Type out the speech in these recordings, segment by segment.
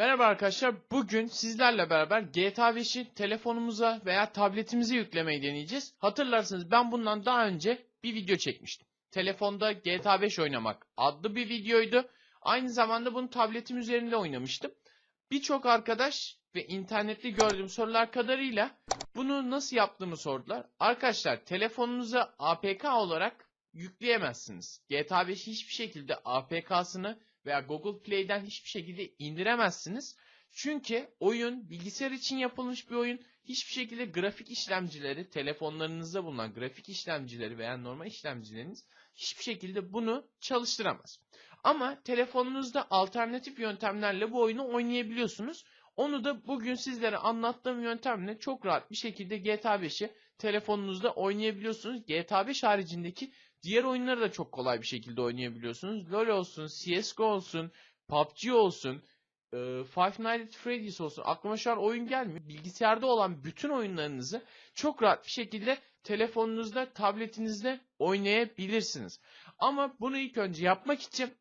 Merhaba arkadaşlar. Bugün sizlerle beraber GTA 5'i telefonumuza veya tabletimize yüklemeyi deneyeceğiz. Hatırlarsanız ben bundan daha önce bir video çekmiştim. Telefonda GTA 5 oynamak adlı bir videoydu. Aynı zamanda bunu tabletim üzerinde oynamıştım. Birçok arkadaş ve internette gördüğüm sorular kadarıyla bunu nasıl yaptığımı sordular. Arkadaşlar telefonunuza APK olarak yükleyemezsiniz. GTA 5 hiçbir şekilde APK'sını veya Google Play'den hiçbir şekilde indiremezsiniz. Çünkü oyun bilgisayar için yapılmış bir oyun. Hiçbir şekilde grafik işlemcileri, telefonlarınızda bulunan grafik işlemcileri veya normal işlemcileriniz hiçbir şekilde bunu çalıştıramaz. Ama telefonunuzda alternatif yöntemlerle bu oyunu oynayabiliyorsunuz. Onu da bugün sizlere anlattığım yöntemle çok rahat bir şekilde GTA 5'i telefonunuzda oynayabiliyorsunuz. GTA 5 haricindeki diğer oyunları da çok kolay bir şekilde oynayabiliyorsunuz. LoL olsun, CSGO olsun, PUBG olsun, e, Five Nights at Freddy's olsun. Aklıma şu an oyun gelmiyor. Bilgisayarda olan bütün oyunlarınızı çok rahat bir şekilde telefonunuzda, tabletinizde oynayabilirsiniz. Ama bunu ilk önce yapmak için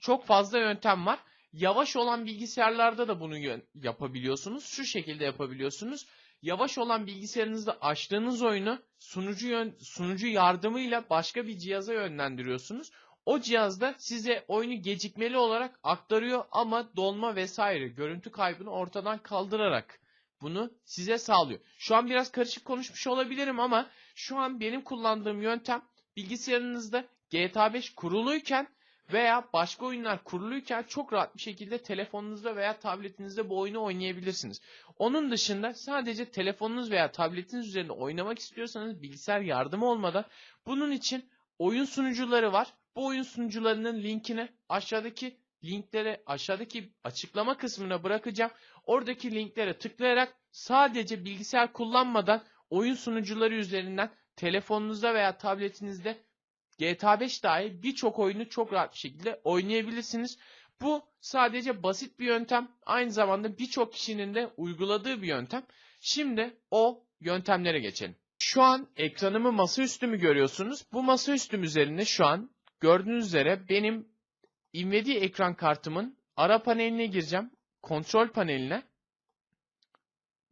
çok fazla yöntem var. Yavaş olan bilgisayarlarda da bunu yapabiliyorsunuz. Şu şekilde yapabiliyorsunuz. Yavaş olan bilgisayarınızda açtığınız oyunu sunucu yön- sunucu yardımıyla başka bir cihaza yönlendiriyorsunuz. O cihazda size oyunu gecikmeli olarak aktarıyor ama dolma vesaire görüntü kaybını ortadan kaldırarak bunu size sağlıyor. Şu an biraz karışık konuşmuş olabilirim ama şu an benim kullandığım yöntem bilgisayarınızda GTA 5 kuruluyken veya başka oyunlar kuruluyken çok rahat bir şekilde telefonunuzda veya tabletinizde bu oyunu oynayabilirsiniz. Onun dışında sadece telefonunuz veya tabletiniz üzerinde oynamak istiyorsanız bilgisayar yardımı olmadan bunun için oyun sunucuları var. Bu oyun sunucularının linkini aşağıdaki linklere aşağıdaki açıklama kısmına bırakacağım. Oradaki linklere tıklayarak sadece bilgisayar kullanmadan oyun sunucuları üzerinden telefonunuzda veya tabletinizde GTA 5 dahil birçok oyunu çok rahat bir şekilde oynayabilirsiniz. Bu sadece basit bir yöntem. Aynı zamanda birçok kişinin de uyguladığı bir yöntem. Şimdi o yöntemlere geçelim. Şu an ekranımı masaüstümü görüyorsunuz. Bu masaüstüm üzerinde şu an gördüğünüz üzere benim Nvidia ekran kartımın ara paneline gireceğim. Kontrol paneline.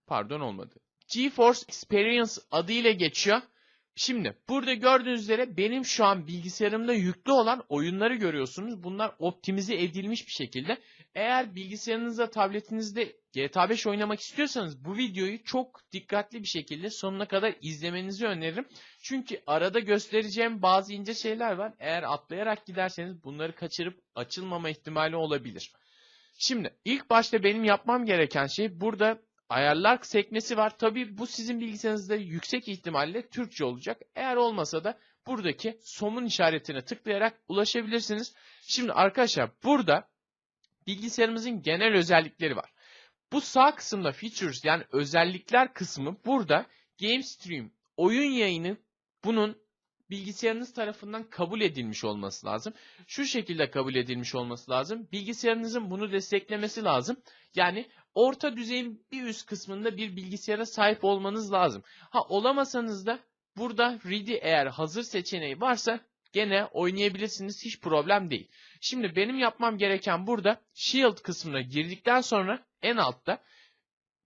Pardon olmadı. GeForce Experience adı ile geçiyor. Şimdi burada gördüğünüz üzere benim şu an bilgisayarımda yüklü olan oyunları görüyorsunuz. Bunlar optimize edilmiş bir şekilde. Eğer bilgisayarınızda, tabletinizde GTA 5 oynamak istiyorsanız bu videoyu çok dikkatli bir şekilde sonuna kadar izlemenizi öneririm. Çünkü arada göstereceğim bazı ince şeyler var. Eğer atlayarak giderseniz bunları kaçırıp açılmama ihtimali olabilir. Şimdi ilk başta benim yapmam gereken şey burada ayarlar sekmesi var. Tabi bu sizin bilgisayarınızda yüksek ihtimalle Türkçe olacak. Eğer olmasa da buradaki somun işaretine tıklayarak ulaşabilirsiniz. Şimdi arkadaşlar burada bilgisayarımızın genel özellikleri var. Bu sağ kısımda features yani özellikler kısmı burada Game Stream oyun yayını bunun bilgisayarınız tarafından kabul edilmiş olması lazım. Şu şekilde kabul edilmiş olması lazım. Bilgisayarınızın bunu desteklemesi lazım. Yani orta düzeyin bir üst kısmında bir bilgisayara sahip olmanız lazım. Ha olamasanız da burada ready eğer hazır seçeneği varsa gene oynayabilirsiniz hiç problem değil. Şimdi benim yapmam gereken burada shield kısmına girdikten sonra en altta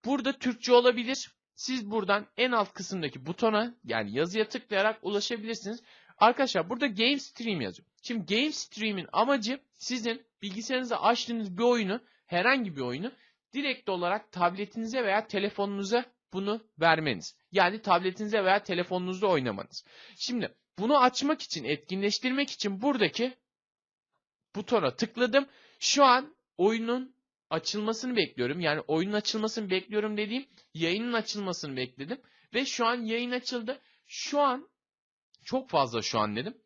burada Türkçe olabilir. Siz buradan en alt kısımdaki butona yani yazıya tıklayarak ulaşabilirsiniz. Arkadaşlar burada Game Stream yazıyor. Şimdi Game Stream'in amacı sizin bilgisayarınızda açtığınız bir oyunu herhangi bir oyunu direkt olarak tabletinize veya telefonunuza bunu vermeniz. Yani tabletinize veya telefonunuzda oynamanız. Şimdi bunu açmak için, etkinleştirmek için buradaki butona tıkladım. Şu an oyunun açılmasını bekliyorum. Yani oyunun açılmasını bekliyorum dediğim yayının açılmasını bekledim. Ve şu an yayın açıldı. Şu an çok fazla şu an dedim.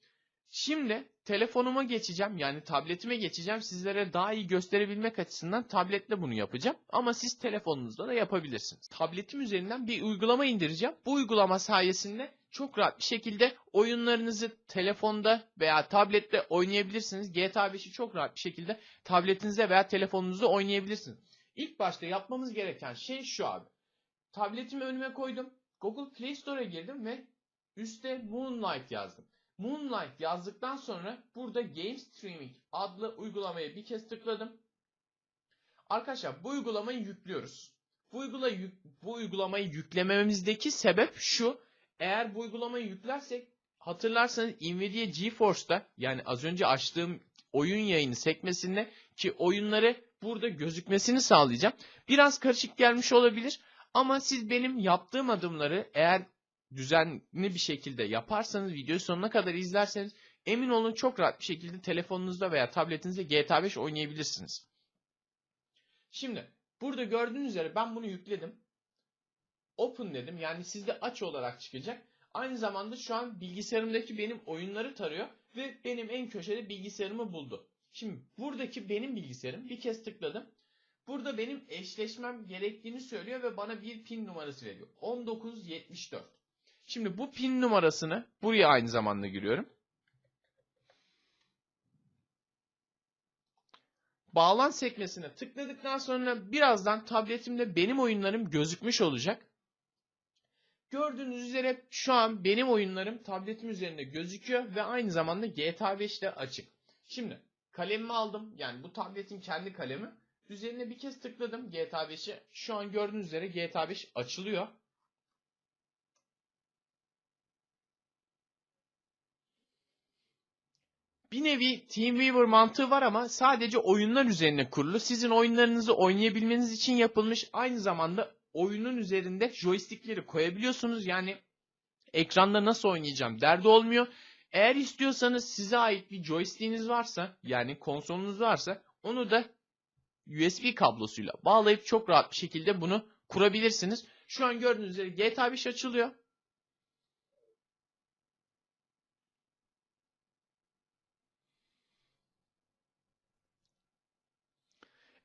Şimdi telefonuma geçeceğim yani tabletime geçeceğim. Sizlere daha iyi gösterebilmek açısından tabletle bunu yapacağım. Ama siz telefonunuzda da yapabilirsiniz. Tabletim üzerinden bir uygulama indireceğim. Bu uygulama sayesinde çok rahat bir şekilde oyunlarınızı telefonda veya tablette oynayabilirsiniz. GTA 5'i çok rahat bir şekilde tabletinizde veya telefonunuzda oynayabilirsiniz. İlk başta yapmamız gereken şey şu abi. Tabletimi önüme koydum. Google Play Store'a girdim ve üstte Moonlight yazdım. Moonlight yazdıktan sonra burada Game Streaming adlı uygulamaya bir kez tıkladım. Arkadaşlar bu uygulamayı yüklüyoruz. Bu, uygula, bu uygulamayı yüklememizdeki sebep şu. Eğer bu uygulamayı yüklersek hatırlarsanız Nvidia GeForce'da yani az önce açtığım oyun yayını sekmesinde ki oyunları burada gözükmesini sağlayacağım. Biraz karışık gelmiş olabilir ama siz benim yaptığım adımları eğer düzenli bir şekilde yaparsanız videoyu sonuna kadar izlerseniz emin olun çok rahat bir şekilde telefonunuzda veya tabletinizde GTA 5 oynayabilirsiniz. Şimdi burada gördüğünüz üzere ben bunu yükledim. Open dedim yani sizde aç olarak çıkacak. Aynı zamanda şu an bilgisayarımdaki benim oyunları tarıyor ve benim en köşede bilgisayarımı buldu. Şimdi buradaki benim bilgisayarım bir kez tıkladım. Burada benim eşleşmem gerektiğini söylüyor ve bana bir pin numarası veriyor. 1974. Şimdi bu pin numarasını buraya aynı zamanda giriyorum. Bağlan sekmesine tıkladıktan sonra birazdan tabletimde benim oyunlarım gözükmüş olacak. Gördüğünüz üzere şu an benim oyunlarım tabletim üzerinde gözüküyor ve aynı zamanda GTA 5 de açık. Şimdi kalemimi aldım. Yani bu tabletin kendi kalemi. Üzerine bir kez tıkladım GTA 5'e. Şu an gördüğünüz üzere GTA 5 açılıyor. Bir nevi TeamViewer mantığı var ama sadece oyunlar üzerine kurulu. Sizin oyunlarınızı oynayabilmeniz için yapılmış. Aynı zamanda oyunun üzerinde joystickleri koyabiliyorsunuz. Yani ekranda nasıl oynayacağım derdi olmuyor. Eğer istiyorsanız size ait bir joystick'iniz varsa yani konsolunuz varsa onu da USB kablosuyla bağlayıp çok rahat bir şekilde bunu kurabilirsiniz. Şu an gördüğünüz üzere GTA 5 açılıyor.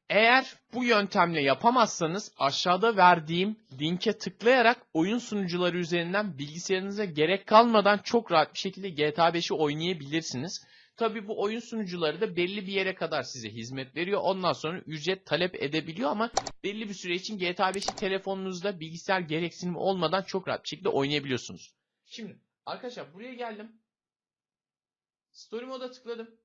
Eğer bu yöntemle yapamazsanız aşağıda verdiğim linke tıklayarak oyun sunucuları üzerinden bilgisayarınıza gerek kalmadan çok rahat bir şekilde GTA 5'i oynayabilirsiniz. Tabi bu oyun sunucuları da belli bir yere kadar size hizmet veriyor. Ondan sonra ücret talep edebiliyor ama belli bir süre için GTA 5'i telefonunuzda bilgisayar gereksinimi olmadan çok rahat bir şekilde oynayabiliyorsunuz. Şimdi arkadaşlar buraya geldim. Story moda tıkladım.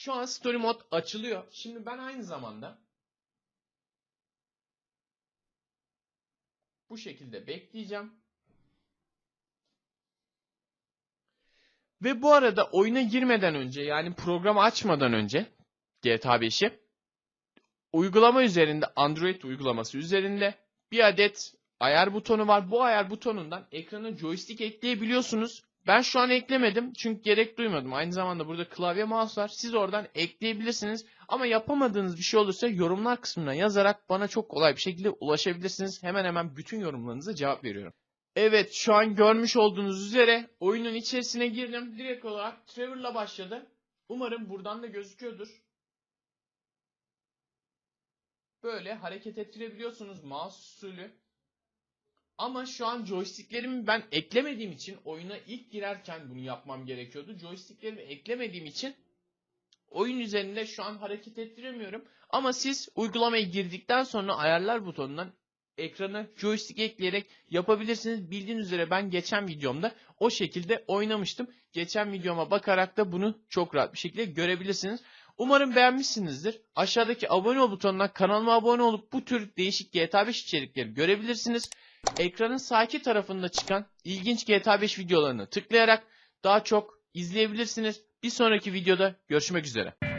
Şu an story mod açılıyor. Şimdi ben aynı zamanda bu şekilde bekleyeceğim. Ve bu arada oyuna girmeden önce yani programı açmadan önce GTA 5'i uygulama üzerinde Android uygulaması üzerinde bir adet ayar butonu var. Bu ayar butonundan ekrana joystick ekleyebiliyorsunuz. Ben şu an eklemedim çünkü gerek duymadım. Aynı zamanda burada klavye mouse var. Siz oradan ekleyebilirsiniz. Ama yapamadığınız bir şey olursa yorumlar kısmına yazarak bana çok kolay bir şekilde ulaşabilirsiniz. Hemen hemen bütün yorumlarınıza cevap veriyorum. Evet şu an görmüş olduğunuz üzere oyunun içerisine girdim. Direkt olarak Trevor'la başladı. Umarım buradan da gözüküyordur. Böyle hareket ettirebiliyorsunuz mouse usulü. Ama şu an joysticklerimi ben eklemediğim için oyuna ilk girerken bunu yapmam gerekiyordu. Joysticklerimi eklemediğim için oyun üzerinde şu an hareket ettiremiyorum. Ama siz uygulamaya girdikten sonra ayarlar butonundan ekrana joystick ekleyerek yapabilirsiniz. Bildiğiniz üzere ben geçen videomda o şekilde oynamıştım. Geçen videoma bakarak da bunu çok rahat bir şekilde görebilirsiniz. Umarım beğenmişsinizdir. Aşağıdaki abone ol butonuna kanalıma abone olup bu tür değişik GTA 5 içerikleri görebilirsiniz. Ekranın sağ tarafında çıkan ilginç GTA 5 videolarını tıklayarak daha çok izleyebilirsiniz. Bir sonraki videoda görüşmek üzere.